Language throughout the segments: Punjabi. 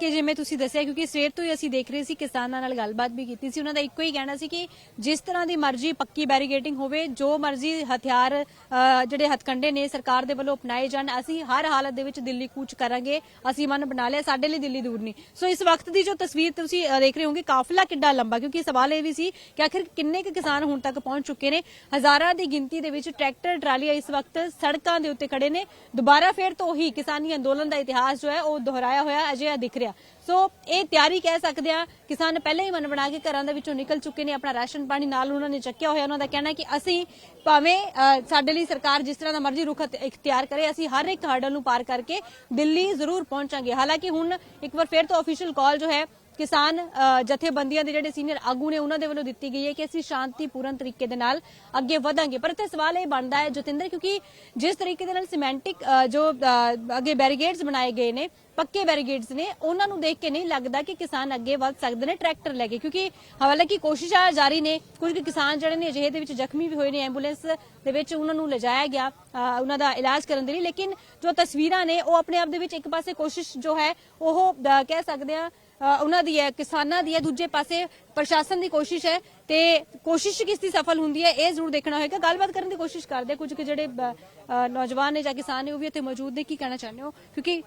ਕਿ ਜਿਵੇਂ ਤੁਸੀਂ ਦੱਸਿਆ ਕਿਉਂਕਿ ਸਵੇਰ ਤੋਂ ਹੀ ਅਸੀਂ ਦੇਖ ਰਹੇ ਸੀ ਕਿਸਾਨਾਂ ਨਾਲ ਗੱਲਬਾਤ ਵੀ ਕੀਤੀ ਸੀ। ਉਹਨਾਂ ਦਾ ਇੱਕੋ ਹੀ ਕਹਿਣਾ ਸੀ ਕਿ ਜਿਸ ਤਰ੍ਹਾਂ ਦੀ ਮਰਜ਼ੀ ਪੱਕੀ ਬੈਰੀਗੇਟਿੰਗ ਹੋਵੇ ਜੋ ਮਰਜ਼ੀ ਹਥਿਆਰ ਅ, ਜਿਹੜੇ ਹਥਕੰਡੇ ਨੇ ਸਰਕਾਰ ਦੇ ਵੱਲੋਂ ਅਪਣਾਏ ਜਾਣ ਅਸੀਂ ਹਰ ਹਾਲਤ ਦੇ ਵਿੱਚ ਦਿੱਲੀ ਕੂਚ ਕਰਾਂਗੇ ਅਸੀਂ ਮਨ ਬਣਾ ਲਿਆ ਸਾਡੇ ਲਈ ਦਿੱਲੀ ਦੂਰ ਨਹੀਂ। ਸੋ ਇਸ ਵਕਤ ਦੀ ਜੋ ਤਸਵੀਰ ਤੁਸੀਂ ਅ, ਦੇਖ ਰਹੇ ਹੋਗੇ ਕਾਫਲਾ ਕਿੱਡਾ ਲੰਬਾ ਕਿਉਂਕਿ ਸਵਾਲ ਇਹ ਵੀ ਸੀ ਕਿ ਆਖਿਰ ਕਿੰਨੇ ਕੁ ਕਿਸਾਨ ਹੁਣ ਤੱਕ ਪਹੁੰਚ ਚੁੱਕੇ ਨੇ? ਹਜ਼ਾਰਾਂ ਦੀ ਗਿਣਤੀ ਦੇ ਵਿੱਚ ਟਰੈਕਟਰ ਟਰਾਲੀਆਂ ਇਸ ਵਕਤ ਸੜਕਾਂ ਦੇ ਉੱਤੇ ਖੜੇ ਨੇ। ਦੁਬਾਰਾ ਫੇਰ ਤੋਂ ਉਹੀ ਕਿਸਾਨੀ ਅੰਦੋਲਨ ਦਾ ਇਤਿਹਾਸ ਜੋ ਹੈ ਉਹ ਦੁਹਰਾਇਆ ਹੋਇਆ ਅਜਿਹਾ ਦਿਖ ਰਿਹਾ। ਸੋ ਇਹ ਤਿਆਰੀ ਕਹਿ ਸਕਦੇ ਆ ਕਿਸਾਨ ਪਹਿਲਾਂ ਹੀ ਮਨ ਬਣਾ ਕੇ ਘਰਾਂ ਦੇ ਵਿੱਚੋਂ ਨਿਕਲ ਚੁੱਕੇ ਨੇ, ਆਪਣਾ ਰਾਸ਼ਨ ਪਾਣੀ ਨਾਲ ਉਹਨਾਂ ਨੇ ਚੱਕਿਆ ਹੋਇਆ। ਉਹਨਾਂ ਦਾ ਕਹਿਣਾ ਕਿ ਅਸੀਂ ਭਾਵੇਂ ਸਾਡੇ ਲਈ ਸਰਕਾਰ ਜਿਸ ਤਰ੍ਹਾਂ ਦਾ ਮਰਜ਼ੀ ਰੁਖ ਅਤ- ਇਖਤਿਆਰ ਕਰੇ, ਅਸੀਂ ਹਰ ਇੱਕ ਹਰਡਲ ਨੂੰ ਪਾਰ ਕਰਕੇ ਦਿੱਲੀ ਜ਼ਰੂਰ ਪਹੁੰਚਾਂਗੇ। ਹਾਲਾਂਕਿ ਹੁਣ ਇੱਕ ਵਾਰ ਫੇਰ ਤੋਂ ਅਫੀਸ਼ੀਅਲ ਕਾਲ ਜੋ ਹੈ ਕਿਸਾਨ ਜਥੇਬੰਦੀਆਂ ਦੇ ਜਿਹੜੇ ਸੀਨੀਅਰ ਆਗੂ ਨੇ, ਉਹਨਾਂ ਦੇ ਵੱਲੋਂ ਦਿੱਤੀ ਗਈ ਹੈ ਕਿ ਅਸੀਂ ਸ਼ਾਂਤੀਪੂਰਨ ਤਰੀਕੇ ਦੇ ਨਾਲ ਅੱਗੇ ਵਧਾਂਗੇ। ਪਰ ਇੱਥੇ ਸਵਾਲ ਇਹ ਬਣਦਾ ਹੈ, ਜਤਿੰਦਰ, ਕਿਉਂਕਿ ਜਿਸ ਤਰੀਕੇ ਦੇ ਨਾਲ ਸਿਮੈਂਟਿਕ ਜੋ ਅੱਗੇ ਬੈਰੀਗੇਡਸ ਬਣਾਏ ਗਏ ਨੇ, ਪੱਕੇ ਬੈਰੀਗੇਡਸ ਨੇ, ਉਹਨਾਂ ਨੂੰ ਦੇਖ ਕੇ ਨਹੀਂ ਲੱਗਦਾ ਕਿ ਕਿਸਾਨ ਅੱਗੇ ਵਧ ਸਕਦੇ ਨੇ, ਟਰੈਕਟਰ ਲੈ ਕੇ। ਕਿਉਂਕਿ ਹਾਲਾਂਕਿ ਕੋਸ਼ਿਸ਼ਾਂ ਜਾਰੀ ਨੇ, ਕੁਝ ਕਿਸਾਨ ਜਿਹੜੇ ਨੇ ਅਜਿਹੇ ਦੇ ਵਿੱਚ ਜ਼ਖਮੀ ਵੀ ਹੋਏ ਨੇ, ਐਂਬੂਲੈਂਸ ਦੇ ਵਿੱਚ ਉਹਨਾਂ ਨੂੰ ਲਿਜਾਇਆ ਗਿਆ ਉਹਨਾਂ ਦਾ ਇਲਾਜ ਕਰਨ ਦੇ ਲਈ। ਲੇਕਿਨ ਜੋ ਤਸਵੀਰਾਂ ਨੇ, ਉਹ ਆਪਣੇ ਆਪ ਦੇ ਵਿੱਚ ਇੱਕ ਪਾਸੇ ਕੋਸ਼ਿਸ਼ ਜੋ ਹੈ, ਉਹ ਕਹਿ ਸਕਦੇ ਆ ਉਹਨਾਂ ਦੀ ਹੈ ਕਿਸਾਨਾਂ ਦੀ ਹੈ। ਦੂਜੇ ਪਾਸੇ ਪ੍ਰਸ਼ਾਸਨ ਦੀ ਕੋਸ਼ਿਸ਼ ਹੈ ਤੇ ਕੋਸ਼ਿਸ਼ ਕਿਸ ਦੀ ਸਫਲ ਹੁੰਦੀ ਹੈ ਇਹ ਜ਼ਰੂਰ ਦੇਖਣਾ ਹੋਏਗਾ। ਗੱਲਬਾਤ ਕਰਨ ਦੀ ਕੋਸ਼ਿਸ਼ ਕਰਦੇ। ਕੁਝ ਕੁ ਜਿਹੜੇ ਨੌਜਵਾਨ ਨੇ ਜਾਂ ਕਿਸਾਨ ਨੇ ਉਹ ਵੀ ਇੱਥੇ ਮੌਜੂਦ ਨੇ। ਕੀ ਕਹਿਣਾ ਚਾਹੁੰਦੇ ਹੋ? ਕਿਉਂਕਿ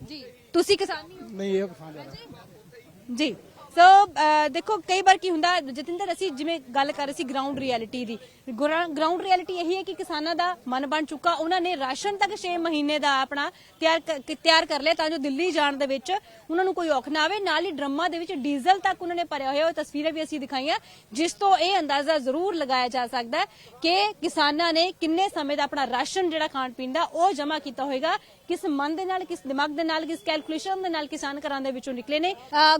ਜੀ ਤੁਸੀਂ ਕਿਸਾਨ ਨਹੀਂ ਹੋ? ਨਹੀਂ ਇਹ ਕਿਸਾਨ ਜੀ। ਸੋ uh, ਦੇਖੋ, ਕਈ ਵਾਰ ਕੀ ਹੁੰਦਾ, ਜਤਿੰਦਰ, ਅਸੀਂ ਜਿਵੇਂ ਗੱਲ ਕਰ ਰਹੇ ਸੀ ਗਰਾਊਂਡ ਰਿਐਲਿਟੀ ਦੀ। ਗਰਾਊਂਡ ਰਿਐਲਿਟੀ ਇਹੀ ਹੈ ਕਿ ਕਿਸਾਨਾਂ ਦਾ ਮਨ ਬਣ ਚੁੱਕਾ। ਉਹਨਾਂ ਨੇ ਰਾਸ਼ਨ ਤੱਕ 6 ਮਹੀਨੇ ਦਾ ਆਪਣਾ ਤਿਆਰ ਤਿਆਰ ਕਰ ਲਿਆ ਤਾਂ ਜੋ ਦਿੱਲੀ ਜਾਣ ਦੇ ਵਿੱਚ ਉਹਨਾਂ ਨੂੰ ਕੋਈ ਔਖ ਨਾ ਆਵੇ। ਨਾਲ ਹੀ ਡਰਮਾਂ ਦੇ ਵਿੱਚ ਡੀਜ਼ਲ ਤੱਕ ਉਹਨਾਂ ਨੇ ਭਰਿਆ ਹੋਇਆ, ਉਹ ਤਸਵੀਰਾਂ ਵੀ ਅਸੀਂ ਦਿਖਾਈਆਂ, ਜਿਸ ਤੋਂ ਇਹ ਅੰਦਾਜ਼ਾ ਜ਼ਰੂਰ ਲਗਾਇਆ ਜਾ ਸਕਦਾ ਕਿ ਕਿਸਾਨਾਂ ਨੇ ਕਿੰਨੇ ਸਮੇਂ ਦਾ ਆਪਣਾ ਰਾਸ਼ਨ ਜਿਹੜਾ ਖਾਣ ਪੀਣ ਦਾ, ਉਹ ਜਮ੍ਹਾਂ ਕੀਤਾ ਹੋਏਗਾ। ਕਿਸ ਮਨ ਦੇ ਨਾਲ, ਕਿਸ ਦਿਮਾਗ ਦੇ ਨਾਲ, ਕਿਸ ਕੈਲਕੂਲੇਸ਼ਨ ਦੇ ਨਾਲ ਕਿਸਾਨ ਘਰਾਂ ਦੇ ਵਿੱਚੋਂ ਨਿਕਲੇ ਨੇ?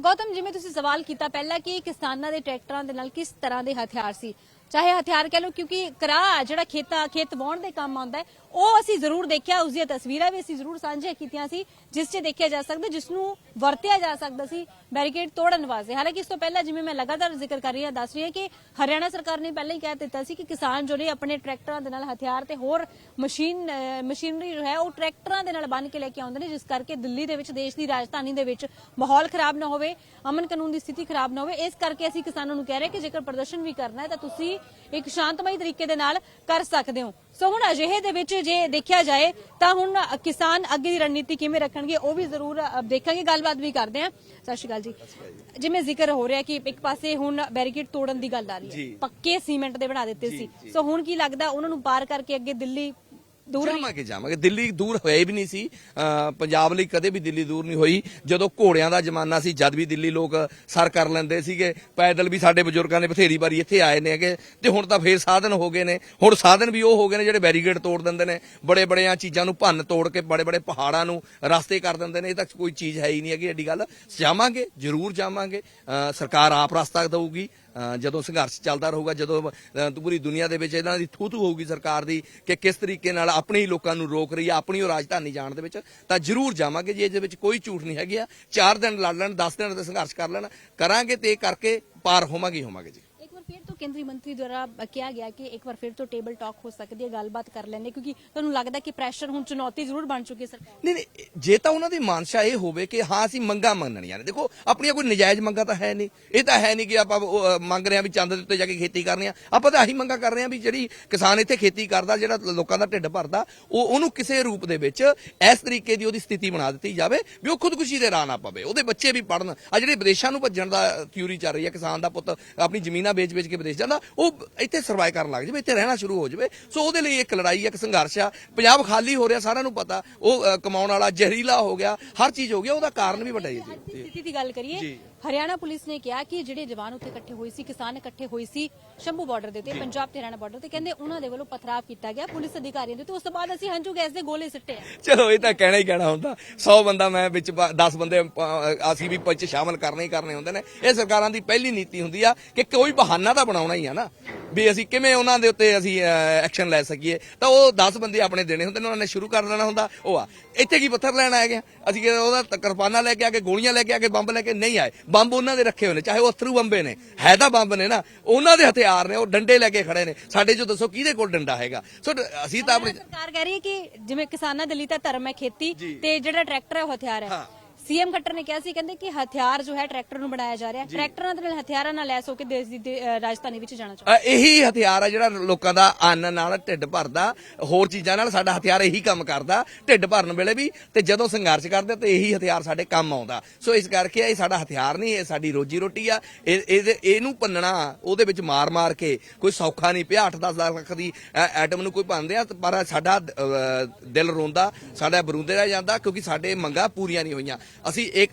ਗੌਤਮ, ਜਿਵੇਂ ਤੁਸੀਂ ਸਵਾਲ ਕੀਤਾ ਪਹਿਲਾਂ ਕਿ ਕਿਸਾਨਾਂ ਦੇ ਟਰੈਕਟਰਾਂ ਦੇ ਨਾਲ ਕਿਸ ਤਰ੍ਹਾਂ ਦੇ ਹਥਿਆਰ ਸੀ? ਚਾਹੇ ਹਥਿਆਰ ਕਹਿ ਲਓ, ਕਿਉਂਕਿ ਕਰਾ ਜਿਹੜਾ ਖੇਤਾਂ, ਖੇਤ ਵਾਹੁਣ ਦੇ ਕੰਮ ਆਉਂਦਾ ਉਹ ਅਸੀਂ ਜ਼ਰੂਰ ਦੇਖਿਆ, ਉਸ ਦੀਆਂ ਤਸਵੀਰਾਂ ਵੀ ਅਸੀਂ ਜ਼ਰੂਰ ਸਾਂਝੀਆਂ ਕੀਤੀਆਂ ਸੀ, ਜਿਸ 'ਚ ਦੇਖਿਆ ਜਾ ਸਕਦਾ, ਜਿਸ ਨੂੰ ਵਰਤਿਆ ਜਾ ਸਕਦਾ ਸੀ। ਬੈਰੀਕੇਡ ਤੋੜਨ ਵਾਸਤੇ। ਹਾਲਾਂਕਿ ਇਸ ਤੋਂ ਪਹਿਲਾਂ ਜਿਵੇਂ ਮੈਂ ਲਗਾਤਾਰ ਜ਼ਿਕਰ ਕਰ ਰਹੀ ਹਾਂ, ਦੱਸ ਰਹੀ ਹਾਂ ਕਿ ਹਰਿਆਣਾ ਸਰਕਾਰ ਨੇ ਪਹਿਲਾਂ ਹੀ ਕਹਿ ਦਿੱਤਾ ਸੀ ਕਿ ਕਿਸਾਨ ਜੋ ਨੇ ਆਪਣੇ ਟਰੈਕਟਰਾਂ ਦੇ ਨਾਲ ਹਥਿਆਰ ਤੇ ਹੋਰ ਮਸ਼ੀਨ ਮਸ਼ੀਨਰੀ ਜੋ ਹੈ, ਉਹ ਟਰੈਕਟਰਾਂ ਦੇ ਨਾਲ ਬੰਨ ਕੇ ਲੈ ਕੇ ਆਉਂਦੇ ਨੇ, ਜਿਸ ਕਰਕੇ ਦਿੱਲੀ ਦੇ ਵਿੱਚ, ਦੇਸ਼ ਦੀ ਰਾਜਧਾਨੀ ਦੇ ਵਿੱਚ ਮਾਹੌਲ ਖਰਾਬ ਨਾ ਹੋਵੇ, ਅਮਨ ਕਾਨੂੰਨ ਦੀ ਸਥਿਤੀ ਖਰਾਬ ਨਾ ਹੋਵੇ। ਇਸ ਕਰਕੇ ਅਸੀਂ ਕਿਸਾਨਾਂ ਨੂੰ ਕਹਿ ਰਹੇ ਕਿ ਜੇਕਰ ਪ੍ਰਦਰਸ਼ਨ ਵੀ ਕਰਨਾ ਹੈ, ਤਾਂ ਤੁਸੀਂ ਇੱਕ ਸ਼ਾਂਤਮਈ ਤਰੀਕੇ ਦੇ ਨਾਲ ਕਰ ਸਕਦੇ ਹੋ। ਸੋ ਹੁਣ ਅਜਿਹੇ ਦੇ ਵਿੱਚ ਜੇ ਦੇਖਿਆ ਜਾਏ ਤਾਂ ਹੁਣ ਕਿਸਾਨ ਅੱਗੇ ਦੀ ਰਣਨੀਤੀ ਕਿਵੇਂ ਰੱਖਣਗੇ ਉਹ ਵੀ ਜ਼ਰੂਰ ਦੇਖਾਂਗੇ ਗੱਲਬਾਤ ਵੀ ਕਰਦੇ ਹਾਂ। ਸਤਿ ਸ਼੍ਰੀ ਅਕਾਲ ਜੀ। ਜਿਵੇਂ ਜ਼ਿਕਰ ਹੋ ਰਿਹਾ ਕਿ ਇੱਕ ਪਾਸੇ ਹੁਣ ਬੈਰੀਕੇਡ ਤੋੜਨ ਦੀ ਗੱਲ ਆ ਰਹੀ ਹੈ। ਪੱਕੇ ਸੀਮੈਂਟ ਦੇ ਬਣਾ ਦਿੱਤੇ ਸੀ। ਸੋ ਹੁਣ ਕੀ ਲੱਗਦਾ ਉਹਨਾਂ ਨੂੰ ਪਾਰ ਕਰਕੇ ਅੱਗੇ ਦਿੱਲੀ ਦੂਰ ਜਾਵਾਂਗੇ ਜਾਵਾਂਗੇ। ਦਿੱਲੀ ਦੂਰ ਹੋਇਆ ਵੀ ਨਹੀਂ ਸੀ। ਪੰਜਾਬ ਲਈ ਕਦੇ ਵੀ ਦਿੱਲੀ ਦੂਰ ਨਹੀਂ ਹੋਈ। ਜਦੋਂ ਘੋੜਿਆਂ ਦਾ ਜ਼ਮਾਨਾ ਸੀ ਜਦ ਵੀ ਦਿੱਲੀ ਲੋਕ ਸਰ ਕਰ ਲੈਂਦੇ ਸੀਗੇ ਪੈਦਲ ਵੀ ਸਾਡੇ ਬਜ਼ੁਰਗਾਂ ਨੇ ਬਥੇਰੀ ਵਾਰੀ ਇੱਥੇ ਆਏ ਨੇ ਹੈਗੇ। ਤੇ ਹੁਣ ਤਾਂ ਫੇਰ ਸਾਧਨ ਹੋ ਗਏ ਨੇ। ਹੁਣ ਸਾਧਨ ਵੀ ਉਹ ਹੋ ਗਏ ਨੇ ਜਿਹੜੇ ਬੈਰੀਗੇਡ ਤੋੜ ਦਿੰਦੇ ਨੇ। ਬੜੇ ਬੜਿਆਂ ਚੀਜ਼ਾਂ ਨੂੰ ਭੰਨ ਤੋੜ ਕੇ ਬੜੇ ਬੜੇ ਪਹਾੜਾਂ ਨੂੰ ਰਸਤੇ ਕਰ ਦਿੰਦੇ ਨੇ। ਇਹ ਤਾਂ ਕੋਈ ਚੀਜ਼ ਹੈ ਹੀ ਨਹੀਂ ਹੈਗੀ ਐਡੀ ਗੱਲ। ਜਾਵਾਂਗੇ ਜ਼ਰੂਰ ਜਾਵਾਂਗੇ। ਸਰਕਾਰ ਆਪ ਰਸਤਾ ਦਊਗੀ। ਜਦੋਂ ਸੰਘਰਸ਼ ਚੱਲਦਾ ਰਹੂਗਾ, ਜਦੋਂ ਪੂਰੀ ਦੁਨੀਆ ਦੇ ਵਿੱਚ ਇਹਨਾਂ ਦੀ ਥੂ ਥੂ ਹੋਊਗੀ ਸਰਕਾਰ ਦੀ ਕਿ ਕਿਸ ਤਰੀਕੇ ਨਾਲ ਆਪਣੇ ਹੀ ਲੋਕਾਂ ਨੂੰ ਰੋਕ ਰਹੀ ਹੈ ਆਪਣੀ ਉਹ ਰਾਜਧਾਨੀ ਜਾਣ ਦੇ ਵਿੱਚ, ਤਾਂ ਜ਼ਰੂਰ ਜਾਵਾਂਗੇ ਜੀ ਇਹਦੇ ਵਿੱਚ ਕੋਈ ਝੂਠ ਨਹੀਂ ਹੈਗੀ ਆ। ਚਾਰ ਦਿਨ ਲੜ ਲੈਣ 10 ਦਿਨ ਦੇ ਸੰਘਰਸ਼ ਕਰ ਲੈਣ। ਕਰਾਂਗੇ ਤੇ ਇਹ ਕਰਕੇ ਪਾਰ ਹੋਵਾਂਗੇ ਹੋਵਾਂਗੇ ਜੀ। ਕੇਂਦਰੀ ਮੰਤਰੀ ਦੁਆਰਾ ਕਿਹਾ ਗਿਆ ਕਿ ਇੱਕ ਵਾਰ ਫਿਰ ਤੋਂ ਟੇਬਲ ਟਾਕ ਹੋ ਸਕਦੀ ਹੈ, ਗੱਲਬਾਤ ਕਰ ਲੈਂਦੇ ਕਿਉਂਕਿ ਤੁਹਾਨੂੰ ਲੱਗਦਾ ਕਿ ਪ੍ਰੈਸ਼ਰ ਹੁਣ ਚੁਣੌਤੀ ਜ਼ਰੂਰ ਬਣ ਚੁੱਕੀ ਹੈ ਸਰਕਾਰ ਨਹੀਂ ਨਹੀਂ, ਜੇ ਤਾਂ ਉਹਨਾਂ ਦੀ ਮਾਨਸ਼ਾ ਇਹ ਹੋਵੇ ਕਿ ਹਾਂ, ਅਸੀਂ ਮੰਗਾਂ ਮੰਨਣੀਆਂ ਨੇ ਦੇਖੋ, ਆਪਣੀਆਂ ਕੋਈ ਨਜਾਇਜ਼ ਮੰਗਾਂ ਤਾਂ ਹੈ ਨਹੀਂ। ਇਹ ਤਾਂ ਹੈ ਨਹੀਂ ਕਿ ਆਪਾਂ ਮੰਗ ਰਹੇ ਹਾਂ ਵੀ ਚੰਦ ਦੇ ਉੱਤੇ ਜਾ ਕੇ ਖੇਤੀ ਕਰਨੀ ਆ। ਆਪਾਂ ਤਾਂ ਆਹੀ ਮੰਗਾਂ ਕਰ ਰਹੇ ਹਾਂ ਵੀ ਜਿਹੜੀ ਕਿਸਾਨ ਇੱਥੇ ਖੇਤੀ ਕਰਦਾ, ਜਿਹੜਾ ਲੋਕਾਂ ਦਾ ਢਿੱਡ ਭਰਦਾ, ਉਹ, ਉਹਨੂੰ ਕਿਸੇ ਰੂਪ ਦੇ ਵਿੱਚ ਇਸ ਤਰੀਕੇ ਦੀ ਉਹਦੀ ਸਥਿਤੀ ਬਣਾ ਦਿੱਤੀ ਜਾਵੇ ਵੀ ਉਹ ਖੁਦਕੁਸ਼ੀ ਦੇ ਰਾਹ ਨਾ ਪਵੇ। ਉਹਦੇ ਬੱਚੇ ਵੀ ਪੜਨ ਆ ਜਿਹੜੇ ਵਿਦੇਸ਼ਾਂ ਨੂੰ ਭੱਜਣ ਦਾ ਥਿਊਰੀ ਚੱਲ ਰਹੀ ਹੈ, ਕਿਸਾਨ ਦਾ ਪੁੱਤ ਆਪਣੀ ਜ਼ਮੀਨਾਂ ਵੇਚ-ਵੇਚ ਕੇ ਵਿਦੇਸ਼ ਜਾਂਦਾ ਉਹ ਇੱਥੇ ਸਰਵਾਈਵ ਕਰਨ ਲੱਗ ਜਾਵੇ ਇੱਥੇ ਰਹਿਣਾ ਸ਼ੁਰੂ ਹੋ ਜਾਵੇ। ਸੋ ਉਹਦੇ ਲਈ ਇੱਕ ਲੜਾਈ ਇੱਕ ਸੰਘਰਸ਼ ਆ। ਪੰਜਾਬ ਖਾਲੀ ਹੋ ਰਿਹਾ ਸਾਰਿਆਂ ਨੂੰ ਪਤਾ। ਉਹ ਕਮਾਉਣ ਵਾਲਾ ਜ਼ਹਿਰੀਲਾ ਹੋ ਗਿਆ ਹਰ ਚੀਜ਼ ਹੋ ਗਿਆ ਉਹਦਾ ਕਾਰਨ ਵੀ ਵੱਡਾ ਹੀ ਜੀ। ਦੀ ਸਥਿਤੀ ਦੀ ਗੱਲ ਕਰੀਏ ਹਰਿਆਣਾ ਪੁਲਿਸ ਨੇ ਕਿਹਾ ਕਿ ਜਿਹੜੇ ਜਵਾਨ ਉੱਥੇ ਇਕੱਠੇ ਹੋਏ ਸੀ ਕਿਸਾਨ ਇਕੱਠੇ ਹੋਏ ਸੀ ਸ਼ੰਭੂ ਬਾਰਡਰ ਦੇ ਉੱਤੇ ਪੰਜਾਬ ਤੇ ਹਰਿਆਣਾ ਬਾਰਡਰ ਤੇ ਕਹਿੰਦੇ ਉਹਨਾਂ ਦੇ ਵੱਲੋਂ ਪਥਰਾਵ ਕੀਤਾ ਗਿਆ ਪੁਲਿਸ ਅਧਿਕਾਰੀਆਂ ਦੇ ਤੇ ਉਸ ਤੋਂ ਬਾਅਦ ਅਸੀਂ ਹੰਝੂ ਗੈਸ ਦੇ ਗੋਲੇ ਸਿੱਟੇ ਆ। ਚਲੋ ਇਹ ਤਾਂ ਕਹਿਣਾ ਹੀ ਕਹਿਣਾ ਹੁੰਦਾ। 100 ਬੰਦਾ ਮੈਂ ਵਿੱਚ 10 ਬੰਦੇ ਅਸੀਂ ਵੀ ਵਿੱਚ ਸ਼ਾਮਲ ਕਰਨੇ ਹੀ ਕਰਨੇ ਹੁੰਦੇ ਨੇ। ਇਹ ਸਰਕਾਰਾਂ ਦੀ ਪਹਿਲੀ ਨੀਤੀ ਹੁੰਦੀ ਆ ਕਿ ਕੋਈ ਬਹਾਨਾ ਤਾਂ ਬਣਾਉਣਾ ਹੀ ਆ ਨਾ। ਵੀ ਅਸੀਂ ਕਿਵੇਂ ਉਹਨਾਂ ਦੇ ਉੱਤੇ ਅਸੀਂ ਐਕਸ਼ਨ ਲੈ ਸਕੀਏ। ਤਾਂ ਉਹ 10 ਬੰਦੇ ਆਪਣੇ ਦੇਣੇ ਹੁੰਦੇ ਨੇ ਉਹਨਾਂ ਨੇ ਸ਼ੁਰੂ ਕਰ ਦੇਣਾ ਹੁੰਦਾ। ਉਹ ਆ। ਇੱਥੇ ਕੀ ਪੱਥਰ ਲੈਣ ਆ? ਗਿਆ ਅਸੀਂ ਉਹਦਾ ਕਿਰਪਾਨਾਂ ਲੈ ਕੇ ਆ ਕੇ ਗੋਲੀਆਂ ਲੈ ਕੇ ਆ ਕੇ ਬੰਬ ਲੈ ਕੇ ਨਹੀਂ ਆਏ। ਬੰਬ ਉਹਨਾਂ ਦੇ ਰੱਖੇ ਹੋਏ ਨੇ ਚਾਹੇ ਉਹ ਅਥਰੂ ਬੰਬੇ ਨੇ। ਹੈ ਤਾਂ ਬੰਬ ਨੇ ਨਾ। ਉਹਨਾਂ ਦੇ ਹਥਿਆਰ ਨੇ ਉਹ ਡੰਡੇ ਲੈ ਕੇ ਖੜੇ ਨੇ। ਸਾਡੇ ਚੋਂ ਦੱਸੋ ਕਿਹਦੇ ਕੋਲ ਡੰਡਾ ਹੈਗਾ? ਸੋ ਅਸੀਂ ਤਾਂ ਆਪਣੀ ਸਰਕਾਰ ਕਹਿ ਰਹੀ ਹੈ ਕਿ ਜਿਵੇਂ ਕਿਸਾਨਾਂ ਦੇ ਲਈ ਤਾਂ ਧਰਮ ਹੈ ਖੇਤੀ ਤੇ ਜਿਹੜਾ ਟਰੈਕਟਰ ਹੈ ਉਹ ਹਥਿਆਰ ਹੈ। ਸੀਐਮ ਖੱਟਰ ਨੇ ਕਿਹਾ ਸੀ ਕਹਿੰਦੇ ਕਿ ਹਥਿਆਰ ਜੋ ਹੈ ਟਰੈਕਟਰ ਨੂੰ ਬਣਾਇਆ ਜਾ ਰਿਹਾ ਹੈ। ਟਰੈਕਟਰਾਂ ਦੇ ਨਾਲ ਹਥਿਆਰਾਂ ਨਾਲ ਲੈਸ ਹੋ ਕੇ ਦੇਸ਼ ਦੀ ਦੇ- ਅ, ਰਾਜਧਾਨੀ ਵਿੱਚ ਜਾਣਾ ਚਾਹੁੰਦੇ ਅ, ਇਹੀ ਹਥਿਆਰ ਆ ਜਿਹੜਾ ਲੋਕਾਂ ਦਾ ਅੰਨ ਨਾਲ ਢਿੱਡ ਭਰਦਾ ਹੋਰ ਚੀਜ਼ਾਂ ਨਾਲ ਸਾਡਾ ਹਥਿਆਰ ਇਹੀ ਕੰਮ ਕਰਦਾ ਢਿੱਡ ਭਰਨ ਵੇਲੇ ਵੀ ਤੇ ਜਦੋਂ ਸੰਘਰਸ਼ ਕਰਦੇ ਤੇ ਇਹੀ ਹਥਿਆਰ ਸਾਡੇ ਕੰਮ ਆਉਂਦਾ। ਸੋ ਇਸ ਕਰਕੇ ਇਹ ਸਾਡਾ ਹਥਿਆਰ ਨਹੀਂ ਇਹ ਸਾਡੀ ਰੋਜੀ ਰੋਟੀ ਆ। ਇਹ ਇਹਦੇ- ਇਹਨੂੰ ਪੰਨਣਾ ਉਹਦੇ ਵਿੱਚ ਮਾਰ ਮਾਰ ਕੇ ਕੋਈ ਸੌਖਾ ਨਹੀਂ ਪਿਆ 8-10 ਲੱਖ ਦੀ ਐ- ਐਟਮ ਨੂੰ ਕੋਈ ਭੰਨਦੇ ਆ ਪਰ ਸਾਡਾ ਅ, ਦਿਲ ਰੋਂਦਾ ਸਾਡਾ ਬਰੂੰਦੇ ਰਹਿ ਜਾਂਦਾ ਕਿਉਂਕਿ ਸਾਡੇ ਮੰਗਾਂ ਪੂਰੀਆਂ ਨਹੀਂ ਹੋਈਆਂ। ਅਸੀਂ ਇੱਕ